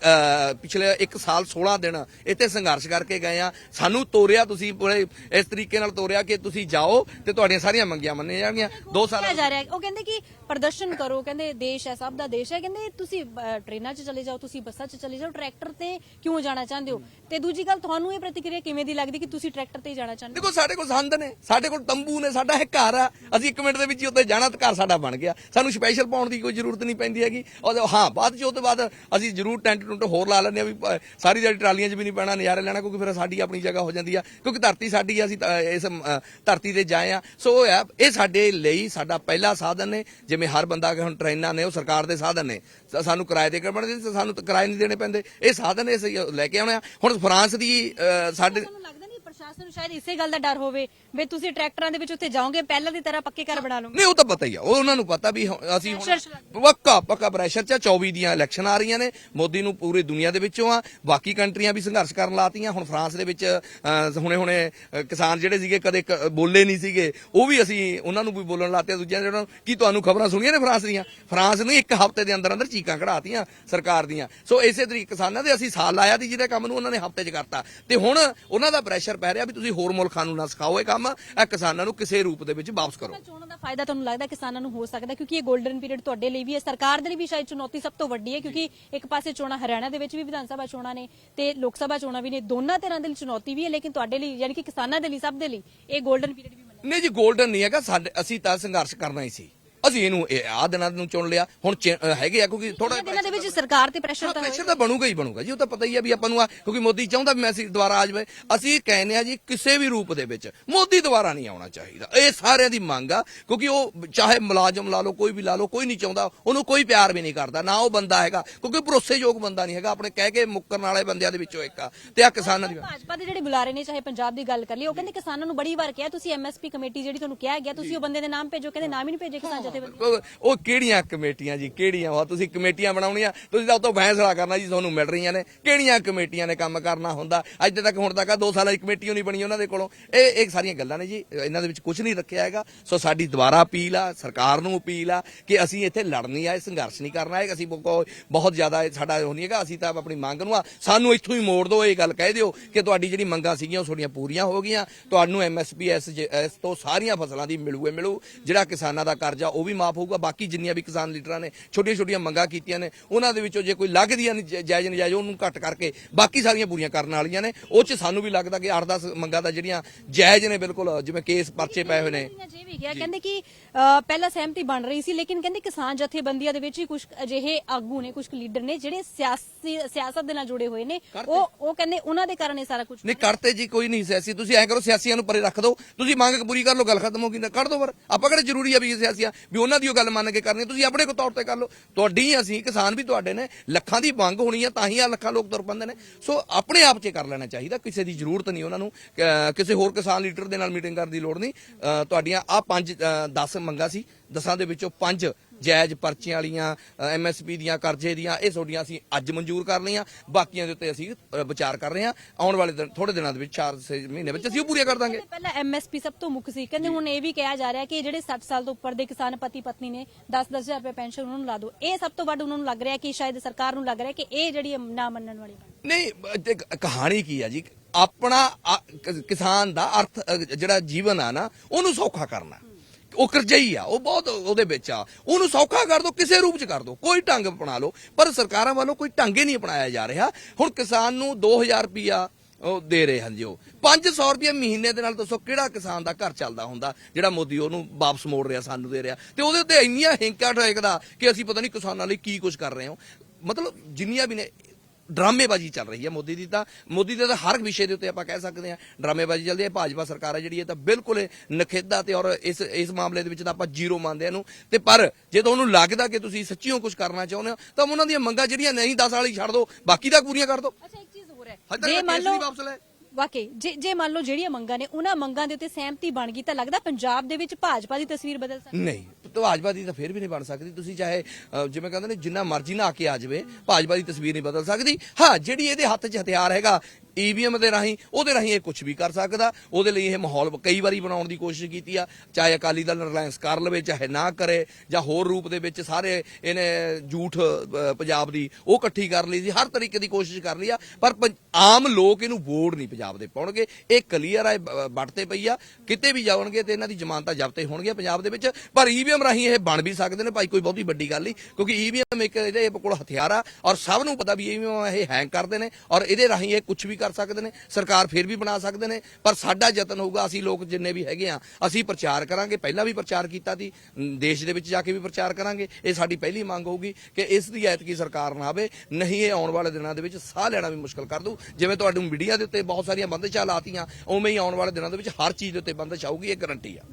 ਪਿਛਲੇ 1 ਸਾਲ 16 ਦਿਨ ਇੱਥੇ ਸੰਘਰਸ਼ ਕਰਕੇ ਗਏ ਆ ਸਾਨੂੰ ਤੋਰਿਆ ਤੁਸੀਂ ਪੂਰੇ ਇਸ ਤਰੀਕੇ ਨਾਲ ਤੋਰਿਆ ਕਿ ਤੁਸੀਂ ਜਾਓ ਤੇ ਤੁਹਾਡੀਆਂ ਸਾਰੀਆਂ ਮੰਗੀਆਂ ਮੰਨੀਆਂ ਜਾਣਗੀਆਂ। 2 ਸਾਲ ਜਾ ਰਿਹਾ ਉਹ ਕਹਿੰਦੇ ਕਿ ਪ੍ਰਦਰਸ਼ਨ ਕਰੋ ਕਹਿੰਦੇ ਦੇਸ਼ ਹੈ ਸਭ ਦਾ ਦੇਸ਼ ਹੈ। ਕਹਿੰਦੇ ਤੁਸੀਂ ਟ੍ਰੇਨਾਂ 'ਚ ਚਲੇ ਜਾਓ ਤੁਸੀਂ ਬੱਸਾਂ 'ਚ ਚਲੇ ਜਾਓ ਟਰੈਕਟਰ ਤੇ ਕਿਉਂ ਜਾਣਾ ਚਾਹੁੰਦੇ ਹੋ? ਤੇ ਦੂਜੀ ਗੱਲ ਤੁਹਾਨੂੰ ਇਹ ਪ੍ਰਤੀਕਿਰਿਆ ਕਿਵੇਂ ਦੀ ਲੱਗਦੀ ਕਿ ਤੁਸੀਂ ਟਰੈਕਟਰ ਤੇ ਜਾਣਾ ਚਾਹੁੰਦੇ ਹੋ? ਦੇਖੋ ਸਾਡੇ ਕੋਲ ਸੰਦ ਨੇ ਸਾਡੇ ਕੋਲ ਤੰਬੂ ਨੇ ਸਾਡਾ ਇਹ ਘਰ ਆ। ਅਸੀਂ 1 ਮਿੰਟ ਦੇ ਵਿੱਚ ਹੀ ਉੱਤੇ ਜਾਣਾ ਤੇ ਘਰ ਸਾਡਾ ਬਣ ਗਿਆ। ਸਾਨੂੰ ਸਪੈਸ਼ਲ ਪਾਉਣ ਦੀ ਕੋਈ ਜ਼ਰੂਰਤ ਨਹੀਂ ਪੈਂਦੀ ਹੈਗੀ। ਔਰ ਹਾਂ ਬਾਅਦ ਚ ਉਹ ਤੋਂ ਬਾਅਦ ਅਸੀਂ ਜ਼ਰੂਰ ਟੈਂਟ ਟੁੰਟ ਹੋਰ ਲਾ ਲੈਂਦੇ ਆ ਵੀ ਸਾਰੀ ਜਿਹੜੀ ਟਰਾਲੀਆਂ 'ਚ ਵੀ ਨਹੀਂ ਪੈਣਾ, ਨਜ਼ਾਰੇ ਲੈਣਾ, ਕਿਉਂਕਿ ਫਿਰ ਸਾਡੀ ਆਪਣੀ ਜਗ੍ਹਾ ਹੋ ਜਾਂਦੀ ਆ। ਕਿਉਂਕਿ ਧਰਤੀ ਸਾਡੀ ਆ, ਅਸੀਂ ਇਸ ਧਰਤੀ ਤੇ ਜਾਏ ਆ। ਸੋ ਉਹ ਹੈ ਇਹ ਸਾਡੇ ਲਈ ਸਾਡਾ ਪਹਿਲਾ ਸਾਧਨ ਨੇ। ਜਿਵੇਂ ਹਰ ਬੰਦਾ ਹੁਣ ਟ੍ਰੇਨਾਂ ਨੇ, ਉਹ ਸਰਕਾਰ ਦੇ ਸਾਧਨ ਨੇ। ਸਾਨੂੰ ਕਿਰਾਏ ਤੇ ਕਰਵਾਉਣੇ ਤੇ ਸਾਨੂੰ ਕਿਰਾਏ ਨਹੀਂ ਦੇਣੇ ਪੈਂਦੇ। ਇਹ ਸਾਧਨ ਨੇ ਲੈ ਕੇ ਆਉਣੇ ਹੁਣ ਫਰਾਂਸ ਦੀ ਸਾਡੇ ਲੱਗਦਾ ਨਹੀਂ ਪ੍ਰਸ਼ਾਸਨ ਨੂੰ ਸ਼ਾਇਦ ਇਸੇ ਗੱਲ ਦਾ ਡਰ ਹੋਵੇ? ਵੀ ਤੁਸੀਂ ਟਰੈਕਟਰਾਂ ਦੇ ਵਿੱਚ ਉੱਥੇ ਜਾਓਗੇ ਪਹਿਲਾਂ ਦੀ ਤਰ੍ਹਾਂ ਪੱਕੇ ਘਰ ਬਣਾ ਲਓਗੇ ਨਹੀਂ ਉਹ ਤਾਂ ਪਤਾ ਹੀ ਆ। ਉਹ ਉਹਨਾਂ ਨੂੰ ਪਤਾ ਵੀ ਹੁਣ ਅਸੀਂ ਹੁਣ ਚ ਪੱਕਾ ਪੱਕਾ ਪ੍ਰੈਸ਼ਰ ਚ ਆ, 24 ਦੀਆਂ ਇਲੈਕਸ਼ਨ ਆ ਰਹੀਆਂ ਨੇ। ਮੋਦੀ ਨੂੰ ਪੂਰੀ ਦੁਨੀਆ ਦੇ ਵਿੱਚੋਂ ਆ। ਬਾਕੀ ਕੰਟਰੀਆਂ ਵੀ ਸੰਘਰਸ਼ ਕਰਨ ਲਾਤੀਆਂ। ਹੁਣ ਫਰਾਂਸ ਦੇ ਵਿੱਚ ਅ, ਹੁਣੇ ਹੁਣੇ ਅ, ਕਿਸਾਨ ਜਿਹੜੇ ਸੀਗੇ ਕਦੇ ਕ- ਬੋਲੇ ਨਹੀਂ ਸੀਗੇ। ਉਹ ਵੀ ਅਸੀਂ ਉਹਨਾਂ ਨੂੰ ਵੀ ਬੋਲਣ ਲਾਤੇ ਦੂਜਿਆਂ ਜਿਹੜਾ ਕੀ ਤੁਹਾਨੂੰ ਖਬਰਾਂ ਸੁਣੀਆਂ ਨੇ ਫਰਾਂਸ ਦੀਆਂ? ਫਰਾਂਸ ਨੇ ਇੱਕ ਹਫ਼ਤੇ ਦੇ ਅੰਦਰ ਅੰਦਰ ਚੀਕਾਂ ਕਢਾਤੀਆਂ ਸਰਕਾਰ ਦੀਆਂ। ਸੋ ਇਸੇ ਤਰੀਕੇ ਕਿਸਾਨਾਂ ਦੇ ਅਸੀਂ ਸਾਲ ਲਾਇਆ ਦੀ ਜਿਹਦੇ ਕੰਮ ਨੂੰ ਉਹਨਾਂ ਨੇ ਹਫ਼ਤੇ 'ਚ ਕਰਤਾ। ਤੇ ਹੁਣ ਉਹਨਾਂ ਦਾ ਪ੍ਰੈਸ਼ਰ ਪੈ ਰਿਹਾ ਵੀ ਤੁਸੀਂ ਹੋਰ ਮੁਲਕਾਂ ਨੂੰ ਨਾ ਸਿਖਾਓ। ਇਹ ਕੰਮ ਇਹ ਕਿਸਾਨਾਂ ਨੂੰ ਕਿਸੇ ਰੂਪ ਦੇ ਵਿੱਚ ਵਾਪਸ ਕਰੋ। ਚੋਣਾਂ ਦਾ ਫਾਇਦਾ ਤੁਹਾਨੂੰ ਲੱਗਦਾ ਕਿਸਾਨਾਂ ਨੂੰ ਹੋ ਸਕਦਾ ਕਿਉਂਕਿ ਇਹ 골ਡਨ ਪੀਰੀਅਡ ਤੁਹਾਡੇ ਲਈ ਵੀ ਹੈ। ਸਰਕਾਰ ਦੇ ਲਈ ਵੀ ਸ਼ਾਇਦ ਚੁਣੌਤੀ ਸਭ ਤੋਂ ਵੱਡੀ ਹੈ ਕਿਉਂਕਿ ਇੱਕ ਪਾਸੇ ਚੋਣਾਂ ਹਰਿਆਣਾ ਦੇ ਵਿੱਚ ਵੀ ਵਿਧਾਨ ਸਭਾ ਚੋਣਾਂ ਨੇ ਤੇ ਲੋਕ ਸਭਾ ਚੋਣਾਂ ਵੀ ਨੇ। ਦੋਨਾਂ ਤਰ੍ਹਾਂ ਦੇ ਲਈ ਚੁਣੌਤੀ ਵੀ ਹੈ ਲੇਕਿਨ ਤੁਹਾਡੇ ਲਈ ਯਾਨੀ ਕਿ ਕਿਸਾਨਾਂ ਦੇ ਲਈ ਸਭ ਦੇ ਲਈ ਇਹ 골ਡਨ ਪੀਰੀਅਡ ਵੀ ਨਹੀਂ ਜੀ 골ਡਨ ਨਹੀਂ ਹੈਗਾ। ਸਾਡੇ ਅਸੀਂ ਤਾਂ ਸੰਘਰਸ਼ ਕਰਨਾ ਹੀ ਸੀ। ਅਸੀਂ ਇਹਨੂੰ ਆ ਦਿਨਾਂ ਨੂੰ ਚੁਣ ਲਿਆ। ਹੁਣ ਹੈਗੇ ਆ ਕਿਉਂਕਿ ਥੋੜਾ ਦਿਨਾਂ ਦੇ ਵਿੱਚ ਸਰਕਾਰ ਤੇ ਪ੍ਰੈਸ਼ਰ ਤਾਂ ਪ੍ਰੈਸ਼ਰ ਤਾਂ ਬਣੂਗਾ ਹੀ ਬਣੂਗਾ ਜੀ ਉਹ ਤਾਂ ਪਤਾ ਹੀ ਆ ਵੀ ਆਪਾਂ ਨੂੰ ਆ ਕਿਉਂਕਿ ਮੋਦੀ ਚਾਹੁੰਦਾ ਵੀ ਮੈਸੇਜ ਦੁਬਾਰਾ ਆ ਜਾਵੇ। ਅਸੀਂ ਕਹਿੰਦੇ ਆ ਜੀ ਕਿਸੇ ਵੀ ਰੂਪ ਦੇ ਵਿੱਚ ਮੋਦੀ ਦੁਬਾਰਾ ਨਹੀਂ ਆਉਣਾ ਚਾਹੀਦਾ। ਇਹ ਸਾਰਿਆਂ ਦੀ ਮੰਗ ਆ ਕਿਉਂਕਿ ਉਹ ਚਾਹੇ ਮੁਲਾਜ਼ਮ ਲਾ ਲਓ ਕੋਈ ਵੀ ਲਾ ਲਓ ਕੋਈ ਨਹੀਂ ਚਾਹੁੰਦਾ ਉਹਨੂੰ ਕੋਈ ਪਿਆਰ ਵੀ ਨਹੀਂ ਕਰਦਾ ਨਾ ਉਹ ਬੰਦਾ ਹੈਗਾ ਕਿਉਂਕਿ ਭਰੋਸੇਯੋਗ ਬੰਦਾ ਨਹੀਂ ਹੈਗਾ ਆਪਣੇ ਕਹਿ ਕੇ ਮੁੱਕਰਨ ਵਾਲੇ ਬੰਦਿਆਂ ਦੇ ਵਿੱਚੋਂ ਇੱਕ ਆ ਤੇ ਆ ਕਿਸਾਨਾਂ ਦੀ ਭਾਜਪਾ ਦੇ ਜਿਹੜੇ ਬੁਲਾਰੇ ਨੇ ਚਾਹੇ ਪੰਜਾਬ ਦੀ ਗੱਲ ਕਰ ਲਈ ਉਹ ਕਹਿੰਦੇ ਕਿਸਾਨਾਂ ਨੂੰ ਬੜੀ ਵਾਰ ਕਿਹਾ ਤੁਸੀਂ ਐਮਐਸਪੀ ਕਮੇਟੀ ਜਿਹੜੀ ਤੁਹਾਨੂੰ ਕਿਹਾ ਗਿਆ ਤੁਸੀਂ ਉਹ ਬੰਦੇ ਦੇ ਨਾਮ ਭੇਜੋ ਕਹਿੰਦੇ ਨਾਮ ਹੀ ਨਹੀਂ ਭੇਜੇ ਕਿਸਾਨ ਜਥੇਬੰਦੀ ਉਹ- ਉਹ ਕਿਹੜੀਆਂ ਕਮੇਟੀਆਂ ਜੀ? ਕਿਹੜੀਆਂ? ਵਾ ਤੁਸੀਂ ਕਮੇਟੀਆਂ ਬਣਾਉਣੀਆਂ। ਤੁਸੀਂ ਤਾਂ ਉਤੋਂ ਫੈਸਲਾ ਕਰਨਾ ਜੀ, ਤੁਹਾਨੂੰ ਮਿਲ ਰਹੀਆਂ ਨੇ। ਕਿਹੜੀਆਂ ਕਮੇਟੀਆਂ ਨੇ ਕੰਮ ਕਰਨਾ ਹੁੰਦਾ? ਅੱਜ ਤੱਕ, ਹੁਣ ਤੱਕ ਆ 2 ਸਾਲਾਂ ਦੀ ਕਮੇਟੀ ਨਹੀਂ ਬਣੀ ਉਹਨਾਂ ਦੇ ਕੋਲੋਂ। ਇਹ ਇਹ ਸਾਰੀਆਂ ਗੱਲਾਂ ਨੇ ਜੀ। ਇਹਨਾਂ ਦੇ ਵਿੱਚ ਕੁਝ ਨਹੀਂ ਰੱਖਿਆ ਹੈਗਾ। ਸੋ ਸਾਡੀ ਦੁਬਾਰਾ ਅਪੀਲ ਆ, ਸਰਕਾਰ ਨੂੰ ਅਪੀਲ ਆ ਕਿ ਅਸੀਂ ਇੱਥੇ ਲੜਨ ਆਏ ਸੰਘਰਸ਼ ਨਹੀਂ ਕਰਨਾ ਹੈ ਅਸੀਂ ਬਹੁ- ਬਹੁਤ ਜ਼ਿਆਦਾ ਇਹ ਸਾਡਾ ਉਹ ਨਹੀਂ ਹੈਗਾ। ਅਸੀਂ ਤਾਂ ਆਪਣੀ ਮੰਗ ਨੂੰ ਆ ਸਾਨੂੰ ਇੱਥੋਂ ਹੀ ਮੋੜ ਦਿਓ, ਇਹ ਗੱਲ ਕਹਿ ਦਿਓ ਕਿ ਤੁਹਾਡੀ ਜਿਹੜੀ ਮੰਗਾਂ ਸੀਗੀਆਂ, ਉਹ ਤੁਹਾਡੀਆਂ ਪੂਰੀਆਂ ਹੋ ਗਈਆਂ। ਤੁਹਾਨੂੰ ਐਮਐਸਪੀ ਐਸ ਇਸ ਤੋਂ ਸਾਰੀਆਂ ਫਸਲਾਂ ਦੀ ਮਿਲੂਏ ਮਿਲੂ। ਜਿਹੜਾ ਕਿਸਾਨਾਂ ਦਾ ਕਰਜ਼ਾ ਉਹ ਵੀ ਮਾਫ ਹੋਊਗਾ। ਬਾਕੀ ਜਿੰਨੀਆਂ ਵੀ ਕਿਸਾਨ ਲੀਡਰਾਂ ਨੇ ਛੋਟੀਆਂ ਛੋਟੀਆਂ ਮੰਗਾਂ ਕੀਤੀਆਂ ਨੇ ਉਹਨਾਂ ਦੇ ਵਿੱਚੋਂ ਜੇ ਕੋਈ ਲੱਗਦੀਆਂ ਜਾਇਜ਼ ਨਜਾਇਜ਼ ਉਹਨੂੰ ਘੱਟ ਕਰਕੇ ਬਾਕੀ ਸਾਰੀਆਂ ਪੂਰੀਆਂ ਕਰਨ ਵਾਲੀਆਂ ਨੇ। ਉਹ ਚ ਸਾਨੂੰ ਵੀ ਲੱਗਦਾ ਕਿ 8-10 ਮੰਗਾਂ ਦਾ ਜਿਹੜੀਆਂ ਜਾਇਜ਼ ਨੇ ਬਿਲਕੁਲ ਜਿਵੇਂ ਕੇਸ ਪਰਚੇ ਪਏ ਹੋਏ ਨੇ। ਜੇ ਵੀ ਗਿਆ ਕਹਿੰਦੇ ਕਿ ਪਹਿਲਾਂ ਸਹਿਮਤੀ ਬਣ ਰਹੀ ਸੀ ਲੇਕਿਨ ਕਹਿੰਦੇ ਕਿਸਾਨ ਜਥੇਬੰਦੀਆਂ ਦੇ ਵਿੱਚ ਹੀ ਕੁਝ ਅਜਿਹੇ ਆਗੂ ਨੇ ਕੁਝ ਲੀਡਰ ਨੇ ਜਿਹੜੇ ਸਿਆਸੀ ਸਿਆਸਤ ਦੇ ਨਾਲ ਜੁੜੇ ਹੋਏ ਨੇ। ਉਹ ਉਹ ਕਹਿੰਦੇ ਉਹਨਾਂ ਦੇ ਕਾਰਨ ਇਹ ਸਾਰਾ ਕੁਝ ਨਹੀਂ ਕਰਤੇ ਜੀ ਕੋਈ ਨਹੀਂ ਸਿਆਸੀ। ਤੁਸੀਂ ਐਂ ਕਰੋ ਸਿਆਸੀਆਂ ਨੂੰ ਪਰੇ ਰੱਖ ਦਿਓ। ਤੁਸੀਂ ਮੰਗ ਪੂਰੀ ਕਰ ਲਓ ਗੱਲ ਖਤਮ ਹੋ ਗਈ ਨਾ ਕੱਢ ਦਿਓ ਪਰ। ਆਪਾਂ ਕਿਹੜੇ ਜ਼ਰੂਰੀ ਆ ਵੀ ਸਿਆਸੀਆਂ? ਵੀ ਉਹਨਾਂ ਦੀ ਉਹ ਗੱਲ ਮੰਨ ਕੇ ਕਰਨੀ ਤੁਸੀਂ ਆਪਣੇ ਕੋ ਤੌਰ ਤੇ ਕਰ ਲਓ। ਤੁਹਾਡੀ ਅਸੀਂ ਕਿਸਾਨ ਵੀ ਤੁਹਾਡੇ ਨੇ ਲੱਖਾਂ ਦੀ ਮੰਗ ਹੋਣੀ ਆ ਤਾਂ ਹੀ ਆ ਲੱਖਾਂ ਲੋਕ ਤੁਰ ਪੰਦੇ ਨੇ। ਸੋ ਆਪਣੇ ਆਪ 'ਚ ਕਰ ਲੈਣਾ ਚਾਹੀਦਾ, ਕਿਸੇ ਦੀ ਜ਼ਰੂਰਤ ਨਹੀਂ ਉਹਨਾਂ ਨੂੰ। ਕਿਸੇ ਹੋਰ ਕਿਸਾਨ ਲੀਡਰ ਦੇ ਨਾਲ ਮੀਟਿੰਗ ਕਰਨ ਦੀ ਲੋੜ ਨਹੀਂ। ਤੁਹਾਡੀਆਂ ਆ ਪੰਜ 10 ਮੰਗਾਂ ਸੀ। ਦਸਾਂ ਦੇ ਵਿੱਚੋਂ ਪੰਜ ਜਾਇਜ਼ ਪਰਚੀਆਂ ਵਾਲੀਆਂ ਐਮਐਸਪੀ ਦੀਆਂ ਕਰਜ਼ੇ ਦੀਆਂ ਇਹ ਤੁਹਾਡੀਆਂ ਅਸੀਂ ਅੱਜ ਮਨਜ਼ੂਰ ਕਰ ਲਈਆਂ। ਬਾਕੀਆਂ ਦੇ ਉੱਤੇ ਅਸੀਂ ਵਿਚਾਰ ਕਰ ਰਹੇ ਹਾਂ। ਆਉਣ ਵਾਲੇ ਦਿਨ ਥੋੜੇ ਦਿਨਾਂ ਦੇ ਵਿੱਚ 4 ਮਹੀਨੇ ਵਿੱਚ ਅਸੀਂ ਉਹ ਪੂਰੀਆਂ ਕਰ ਦਾਂਗੇ। ਪਹਿਲਾਂ ਐਮਐਸਪੀ ਸਭ ਤੋਂ ਮੁੱਖ ਸੀ। ਕਹਿੰਦੇ ਹੁਣ ਇਹ ਵੀ ਕਿਹਾ ਜਾ ਰਿਹਾ ਕਿ ਜਿਹੜੇ 60 ਸਾਲ ਤੋਂ ਉੱਪਰ ਦੇ ਕਿਸਾਨ ਪਤੀ ਪਤਨੀ ਨੇ 10-10000 ਰੁਪਏ ਪੈਨਸ਼ਨ ਉਹਨਾਂ ਨੂੰ ਲਾ ਦਿਓ। ਇਹ ਸਭ ਤੋਂ ਵੱਧ ਉਹਨਾਂ ਨੂੰ ਲੱਗ ਰਿਹਾ ਕਿ ਸ਼ਾਇਦ ਸਰਕਾਰ ਨੂੰ ਲੱਗ ਰਿਹਾ ਕਿ ਇਹ ਜਿਹੜੀ ਨਾ ਮੰਨਣ ਵਾਲੀ। ਨਹੀਂ ਕਹਾਣੀ ਕੀ ਆ ਜੀ? ਆਪਣਾ ਕਿਸਾਨ ਦਾ ਅਰਥ ਜਿਹੜਾ ਜੀਵਨ ਆ ਨਾ ਉਹਨੂੰ ਸੌਖਾ ਕਰਨਾ। ਉਹ ਕਰਜਈ ਆ, ਉਹ ਬਹੁਤ ਉਹਦੇ ਵਿੱਚ ਆ। ਉਹਨੂੰ ਸੌਖਾ ਕਰ ਦੋ, ਕਿਸੇ ਰੂਪ ਚ ਕਰ ਦੋ, ਕੋਈ ਢੰਗ ਅਪਣਾ ਲਓ। ਪਰ ਸਰਕਾਰਾਂ ਵੱਲੋਂ ਕੋਈ ਢੰਗ ਹੀ ਨਹੀਂ ਅਪਣਾਇਆ ਜਾ ਰਿਹਾ। ਹੁਣ ਕਿਸਾਨ ਨੂੰ 2000 ਰੁਪਿਆ ਉਹ ਦੇ ਰਹੇ ਹਨ ਜੀ ਉਹ। 500 ਰੁਪਏ ਮਹੀਨੇ ਦੇ ਨਾਲ ਦੱਸੋ ਕਿਹੜਾ ਕਿਸਾਨ ਦਾ ਘਰ ਚੱਲਦਾ ਹੁੰਦਾ, ਜਿਹੜਾ ਮੋਦੀ ਉਹਨੂੰ ਵਾਪਸ ਮੋੜ ਰਿਹਾ, ਸਾਨੂੰ ਦੇ ਰਿਹਾ। ਤੇ ਉਹਦੇ ਉੱਤੇ ਇੰਨੀਆਂ ਹਿੰਕਾ ਠੇਕਦਾ ਕਿ ਅਸੀਂ ਪਤਾ ਨਹੀਂ ਕਿਸਾਨਾਂ ਲਈ ਕੀ ਕੁਝ ਕਰ ਰਹੇ ਹਾਂ। ਮਤਲਬ ਜਿੰਨੀਆਂ ਵੀ ਨੇ ਡਰਾਮੇਬਾਜ਼ੀ ਚੱਲ ਰਹੀ ਹੈ ਮੋਦੀ ਦੀ ਤਾਂ ਮੋਦੀ ਦੇ ਤਾਂ ਹਰ ਵਿਸ਼ੇ ਦੇ ਉੱਤੇ ਆਪਾਂ ਕਹਿ ਸਕਦੇ ਹਾਂ ਡਰਾਮੇਬਾਜ਼ੀ ਚੱਲਦੀ ਹੈ ਭਾਜਪਾ ਸਰਕਾਰ ਹੈ ਜਿਹੜੀ ਇਹ ਤਾਂ ਬਿਲਕੁਲ ਨਖੇਦਾ ਤੇ ਔਰ ਇਸ ਇਸ ਮਾਮਲੇ ਦੇ ਵਿੱਚ ਤਾਂ ਆਪਾਂ ਜ਼ੀਰੋ ਮੰਨਦੇ ਇਹਨੂੰ। ਤੇ ਪਰ ਜੇ ਤੁਹਾਨੂੰ ਲੱਗਦਾ ਕਿ ਤੁਸੀਂ ਸੱਚੀਓ ਕੁਝ ਕਰਨਾ ਚਾਹੁੰਦੇ ਹੋ ਤਾਂ ਉਹਨਾਂ ਦੀਆਂ ਮੰਗਾਂ ਜਿਹੜੀਆਂ ਨਹੀਂ 10 ਵਾਲੀ ਛੱਡ ਦਿਓ ਬਾਕੀ ਤਾਂ ਪੂਰੀਆਂ ਕਰ ਦਿਓ। ਅੱਛਾ ਇੱਕ ਚੀਜ਼ ਹੋਰ ਹੈ। ਜੇ ਮੰਨ ਲਓ ਵਾਪਸ ਵਾਕਈ ਜੇ ਜੇ ਮੰਨ ਲਓ ਜਿਹੜੀਆਂ ਮੰਗਾਂ ਨੇ ਉਹਨਾਂ ਮੰਗਾਂ ਦੇ ਉੱਤੇ ਸਹਿਮਤੀ ਬਣ ਗਈ ਤਾਂ ਲੱਗਦਾ ਪੰਜਾਬ ਦੇ ਵਿੱਚ ਭਾਜਪਾ ਦੀ ਤਸਵੀਰ ਬਦਲ ਸਕਦੀ ਨਹੀਂ ਭਾਜਪਾ ਦੀ ਤਾਂ ਫਿਰ ਵੀ ਨਹੀਂ ਬਣ ਸਕਦੀ। ਤੁਸੀਂ ਚਾਹੇ ਜਿਵੇਂ ਕਹਿੰਦੇ ਨੇ, ਜਿੰਨਾ ਮਰਜ਼ੀ ਨਾ ਆ ਕੇ ਆ ਜਾਵੇ, ਭਾਜਪਾ ਦੀ ਤਸਵੀਰ ਨਹੀਂ ਬਦਲ ਸਕਦੀ। ਹਾਂ, ਜਿਹੜੀ ਇਹਦੇ ਹੱਥ 'ਚ ਹਥਿਆਰ ਹੈਗਾ ਈਵੀਐਮ ਦੇ ਰਾਹੀਂ, ਉਹਦੇ ਰਾਹੀਂ ਇਹ ਕੁਝ ਵੀ ਕਰ ਸਕਦਾ। ਉਹਦੇ ਲਈ ਇਹ ਮਾਹੌਲ ਕਈ ਵਾਰੀ ਬਣਾਉਣ ਦੀ ਕੋਸ਼ਿਸ਼ ਕੀਤੀ ਆ। ਚਾਹੇ ਅਕਾਲੀ ਦਲ ਰਿਲਾਇੰਸ ਕਰ ਲਵੇ, ਚਾਹੇ ਨਾ ਕਰੇ, ਜਾਂ ਹੋਰ ਰੂਪ ਦੇ ਵਿੱਚ ਸਾਰੇ ਇਹਨੇ ਝੂਠ ਪੰਜਾਬ ਦੀ ਉਹ ਇਕੱਠੀ ਕਰ ਲਈ ਸੀ, ਹਰ ਤਰੀਕੇ ਦੀ ਕੋਸ਼ਿਸ਼ ਕਰ ਲਈ ਆ। ਪਰ ਪੰ- ਆਮ ਲੋਕ ਇਹਨੂੰ ਵੋਟ ਨਹੀਂ ਪੰਜਾਬ ਦੇ ਪਾਉਣਗੇ। ਇਹ ਕਲੀਅਰ ਆ, ਇਹ ਪਈ ਆ। ਕਿਤੇ ਵੀ ਜਾਣਗੇ ਤੇ ਇਹਨਾਂ ਦੀ ਜ਼ਮਾਨਤਾਂ ਜ਼ਬਤੇ ਹੋਣਗੀਆਂ ਪੰਜਾਬ ਦੇ ਵਿੱਚ। ਪਰ ਈਵੀਐਮ ਰਾਹੀਂ ਇਹ ਬਣ ਵੀ ਸਕਦੇ ਨੇ, ਭਾਈ ਕੋਈ ਬਹੁਤੀ ਵੱਡੀ ਗੱਲ ਨਹੀਂ। ਕਿਉਂਕਿ ਈਵੀਐਮ ਇੱਕ ਇਹਦੇ ਕੋਲ ਹਥਿਆਰ ਆ ਔਰ ਸਭ ਨੂੰ ਪਤਾ ਵੀ ਈਵੀਐਮ ਇਹ ਹੈਂਗ ਕਰਦੇ ਨੇ ਔਰ ਇਹਦੇ ਰਾਹੀਂ ਇਹ ਕੁਝ ਵੀ ਕਰ ਸਕਦੇ ਨੇ, ਸਰਕਾਰ ਫਿਰ ਵੀ ਬਣਾ ਸਕਦੇ ਨੇ, ਪਰ ਸਾਡਾ ਯਤਨ ਹੋਊਗਾ, ਅਸੀਂ ਲੋਕ ਜਿੰਨੇ ਵੀ ਹੈਗੇ ਆ, ਅਸੀਂ ਪ੍ਰਚਾਰ ਕਰਾਂਗੇ, ਪਹਿਲਾਂ ਵੀ ਪ੍ਰਚਾਰ ਕੀਤਾ ਸੀ ਦੇਸ਼ ਦੇ ਵਿੱਚ ਜਾ ਕੇ ਵੀ ਪ੍ਰਚਾਰ ਕਰਾਂਗੇ, ਇਹ ਸਾਡੀ ਪਹਿਲੀ ਮੰਗ ਹੋਊਗੀ ਕਿ ਇਸ ਦੀ ਐਤਕੀ ਸਰਕਾਰ ਨਾ ਆਵੇ, ਨਹੀਂ ਇਹ ਆਉਣ ਵਾਲੇ ਦਿਨਾਂ ਦੇ ਵਿੱਚ ਸਾਹ ਲੈਣਾ ਵੀ ਮੁਸ਼ਕਲ ਕਰ ਦੂ ਜਿਵੇਂ ਤੁਹਾਨੂੰ ਮੀਡੀਆ ਦੇ ਉੱਤੇ ਬਹੁਤ ਸਾਰੀਆਂ ਬੰਦਸ਼ਾਂ ਲਾਤੀਆਂ, ਉਵੇਂ ਹੀ ਆਉਣ ਵਾਲੇ ਦਿਨਾਂ ਦੇ ਵਿੱਚ ਹਰ ਚੀਜ਼ ਦੇ ਉੱਤੇ ਬੰਦਸ਼ ਆਊਗੀ, ਇਹ ਗਾਰੰਟੀ ਆ।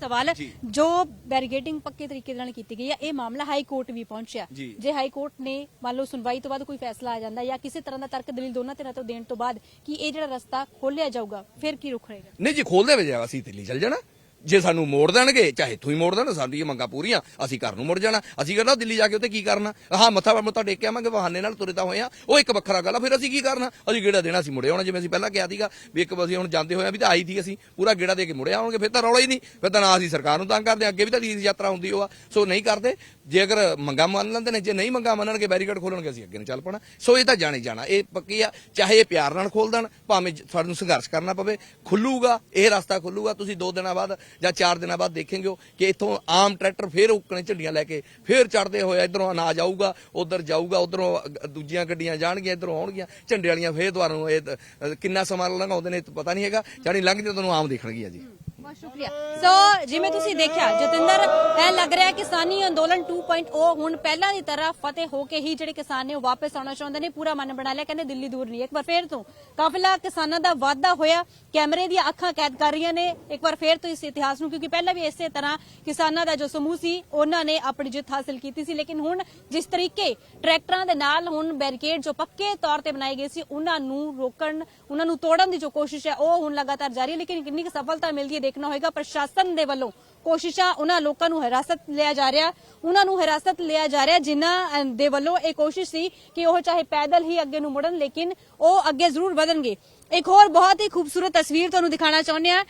ਸਵਾਲ ਜੋ। ਬੈਰੀਗੇਟਿੰਗ ਪੱਕੇ ਤਰੀਕੇ ਨਾਲ ਕੀਤੀ ਗਈ ਹੈ ਇਹ ਮਾਮਲਾ ਹਾਈ ਕੋਰਟ ਵੀ ਪਹੁੰਚਿਆ। ਜੀ। ਹਾਈ ਕੋਰਟ ਨੇ ਮੰਨ ਲਓ ਸੁਣਵਾਈ ਤੋਂ ਬਾਅਦ ਕੋਈ ਫੈਸਲਾ ਆ ਜਾਂਦਾ ਜਾਂ ਕਿਸੇ ਤਰ੍ਹਾਂ ਦਾ ਤਰਕ ਦਲੀਲ ਦੋਨਾਂ ਧਿਰਾਂ ਤੋਂ ਦੇਣ ਤੋਂ ਬਾਅਦ ਕਿ ਇਹ ਜਿਹੜਾ ਰਸਤਾ ਖੋਲਿਆ ਜਾਊਗਾ ਫਿਰ ਕੀ ਰੁਖ ਰਹੇਗਾ? ਨਹੀਂ ਜੀ ਖੋਲਦੇ ਵਜੇ ਅਸੀਂ ਦਿੱਲੀ ਚੱਲ ਜਾਣਾ। ਜੇ ਸਾਨੂੰ ਮੋੜ ਦੇਣਗੇ ਚਾਹੇ ਇੱਥੋਂ ਹੀ ਮੋੜ ਦੇਣ ਸਾਡੀ ਇਹ ਮੰਗਾਂ ਪੂਰੀਆਂ ਅਸੀਂ ਘਰ ਨੂੰ ਮੁੜ ਜਾਣਾ। ਅਸੀਂ ਕਹਿੰਦਾ ਦਿੱਲੀ ਜਾ ਕੇ ਉੱਥੇ ਕੀ ਕਰਨਾ? ਹਾਂ ਮੱਥਾ ਮੱਥਾ ਟੇਕ ਕੇ ਆਵਾਂਗੇ ਬਹਾਨੇ ਨਾਲ ਤੁਰੇ ਤਾਂ ਹੋਏ ਆ। ਉਹ ਇੱਕ ਵੱਖਰਾ ਗੱਲ ਆ ਫਿਰ ਅਸੀਂ ਕੀ ਕਰਨਾ? ਅਸੀਂ ਗੇੜਾ ਦੇਣਾ ਅਸੀਂ ਮੁੜੇ ਆਉਣਾ ਜਿਵੇਂ ਅਸੀਂ ਪਹਿਲਾਂ ਕਿਹਾ ਸੀਗਾ ਵੀ ਇੱਕ ਅਸੀਂ ਹੁਣ ਜਾਂਦੇ ਹੋਏ ਵੀ ਤਾਂ ਆਈ ਸੀ ਅਸੀਂ ਪੂਰਾ ਗੇੜਾ ਦੇ ਕੇ ਮੁੜਿਆ ਆਉਣਗੇ ਫਿਰ ਤਾਂ ਰੌਲਾ ਹੀ ਨਹੀਂ। ਫਿਰ ਤਾਂ ਨਾ ਅਸੀਂ ਸਰਕਾਰ ਨੂੰ ਤੰਗ ਕਰਦੇ ਹਾਂ, ਅੱਗੇ ਵੀ ਤਾਂ ਤੀਰਥ ਯਾਤਰਾ ਹੁੰਦੀ ਉਹ ਆ। ਸੋ ਨਹੀਂ ਕਰਦੇ। ਜੇ ਅਗਰ ਮੰਗਾ ਮੰਨ ਲੈਂਦੇ ਨੇ ਜੇ ਨਹੀਂ ਮੰਗਾ ਮੰਨਣਗੇ ਬੈਰੀਕੇਡ ਖੋਲਣਗੇ ਅਸੀਂ ਅੱਗੇ ਨੂੰ ਚੱਲ ਪਣਾ। ਸੋ ਇਹ ਤਾਂ ਜਾਣੇ ਜਾਣਾ। ਇਹ ਪੱਕੀ ਆ। ਚਾਹੇ ਇਹ ਪਿਆਰ ਨਾਲ ਖੋਲ ਦੇਣ ਭਾਵੇਂ ਜ- ਸਾਨੂੰ ਸੰਘਰਸ਼ ਕਰਨਾ ਪਵੇ ਖੁੱਲੂਗਾ ਇਹ ਰਸਤਾ ਖੁੱਲੂਗਾ। ਤੁਸੀਂ ਦੋ ਦਿਨਾਂ ਬਾਅਦ ਜਾਂ 4 ਦਿਨਾਂ ਬਾਅਦ ਦੇਖੇਂਗੇ ਕਿ ਇੱਥੋਂ ਆਮ ਟਰੈਕਟਰ ਫੇਰ ਉੱਕਣੇ ਝੰਡੀਆਂ ਲੈ ਕੇ ਫੇਰ ਚੜਦੇ ਹੋਏ ਇਧਰੋਂ ਅਨਾਜ ਆਊਗਾ, ਉਧਰ ਜਾਊਗਾ, ਉਧਰੋਂ ਦੂਜੀਆਂ ਗੱਡੀਆਂ ਜਾਣਗੀਆਂ, ਇਧਰੋਂ ਆਉਣਗੀਆਂ, ਝੰਡੇ ਵਾਲੀਆਂ ਫੇਰ ਤੁਹਾਨੂੰ ਇਹ ਕਿੰਨਾ ਸਮਾਂ ਲੰਘਾਉਂਦੇ ਨੇ ਪਤਾ ਨਹੀਂ ਹੈਗਾ, ਜਾਣੀ ਲੰਘਦੇ ਤੁਹਾਨੂੰ ਆਮ ਦੇਖਣਗੀਆਂ ਜੀ। ਬਹੁਤ ਸ਼ੁਕਰੀਆ। ਸੋ ਜਿਵੇਂ ਤੁਸੀਂ ਦੇਖਿਆ, ਜਤਿੰਦਰ, ਇਹ ਲੱਗ ਰਿਹਾ ਕਿਸਾਨੀ ਅੰਦੋਲਨ 2.0 ਹੁਣ ਪਹਿਲਾਂ ਦੀ ਤਰ੍ਹਾਂ ਫਤਿਹ ਹੋ ਕੇ ਹੀ ਜਿਹੜੇ ਕਿਸਾਨ ਨੇ ਉਹ ਵਾਪਸ ਆਉਣਾ ਚਾਹੁੰਦੇ ਨੇ, ਪੂਰਾ ਮਨ ਬਣਾ ਲਿਆ, ਕਹਿੰਦੇ ਦਿੱਲੀ ਦੂਰ ਨਹੀਂ ਇੱਕ ਵਾਰ ਫੇਰ ਤੋਂ ਕਾਫਲਾ ਕਿਸਾਨਾਂ ਦਾ ਵਾਅਦਾ ਹੋਇਆ, ਕੈਮਰੇ ਦੀਆਂ ਅੱਖਾਂ ਕੈਦ ਕਰ ਰਹੀਆਂ ਨੇ। ਇੱਕ ਵਾਰ ਫੇਰ ਤੋਂ ਇਸ ਇਤਿਹਾਸ ਨੂੰ, ਕਿਉਂਕਿ ਪਹਿਲਾਂ ਵੀ ਇਸੇ ਤਰ੍ਹਾਂ ਕਿਸਾਨਾਂ ਦਾ ਜੋ ਸਮੂਹ ਸੀ, ਉਹਨਾਂ ਨੇ ਆਪਣੀ ਜਿੱਤ ਹਾਸਲ ਕੀਤੀ ਸੀ। ਲੇਕਿਨ ਹੁਣ ਜਿਸ ਤਰੀਕੇ ਟਰੈਕਟਰਾਂ ਦੇ ਨਾਲ ਹੁਣ ਬੈਰੀਕੇਡ ਜੋ ਪੱਕੇ ਤੌਰ ਤੇ ਬਣਾਏ ਗਏ ਸੀ, ਉਹਨਾਂ ਨੂੰ ਰੋਕਣ, ਉਹਨਾਂ ਨੂੰ ਤੋੜਨ ਦੀ ਜੋ ਕੋਸ਼ਿਸ਼ ਹੈ, ਉਹ ਹੁਣ ਲਗਾਤਾਰ ਜਾਰੀ ਹੈ। ਲੇਕਿਨ ਕਿੰਨੀ ਕੁ ਸਫਲਤਾ ਮਿਲਦੀ ਹੈ ਦੇਖਣਾ ਹੋਏਗਾ ਪ੍ਰਸ਼ਾਸਨ ਦੇ ਵੱਲੋਂ। ਕੋਸ਼ਿਸ਼ਾਂ ਉਹਨਾਂ ਲੋਕਾਂ ਨੂੰ ਹਿਰਾਸਤ ਲਿਆ ਜਾ ਰਿਹਾ, ਉਹਨਾਂ ਨੂੰ ਹਿਰਾਸਤ ਲਿਆ ਜਾ ਰਿਹਾ, ਜਿਨ੍ਹਾਂ ਦੇ ਵੱਲੋਂ ਇਹ ਕੋਸ਼ਿਸ਼ ਸੀ ਕਿ ਉਹ ਚਾਹੇ ਪੈਦਲ ਹੀ ਅੱਗੇ ਨੂੰ ਮੁੜਨ, ਲੇਕਿਨ ਉਹ ਅੱਗੇ ਜ਼ਰੂਰ ਵਧਣਗੇ। ਇੱਕ ਹੋਰ ਬਹੁਤ ਹੀ ਖੂਬਸੂਰਤ ਤਸਵੀਰ ਤੁਹਾਨੂੰ ਦਿਖਾਣਾ ਚਾਹੁੰਦੇ ਆ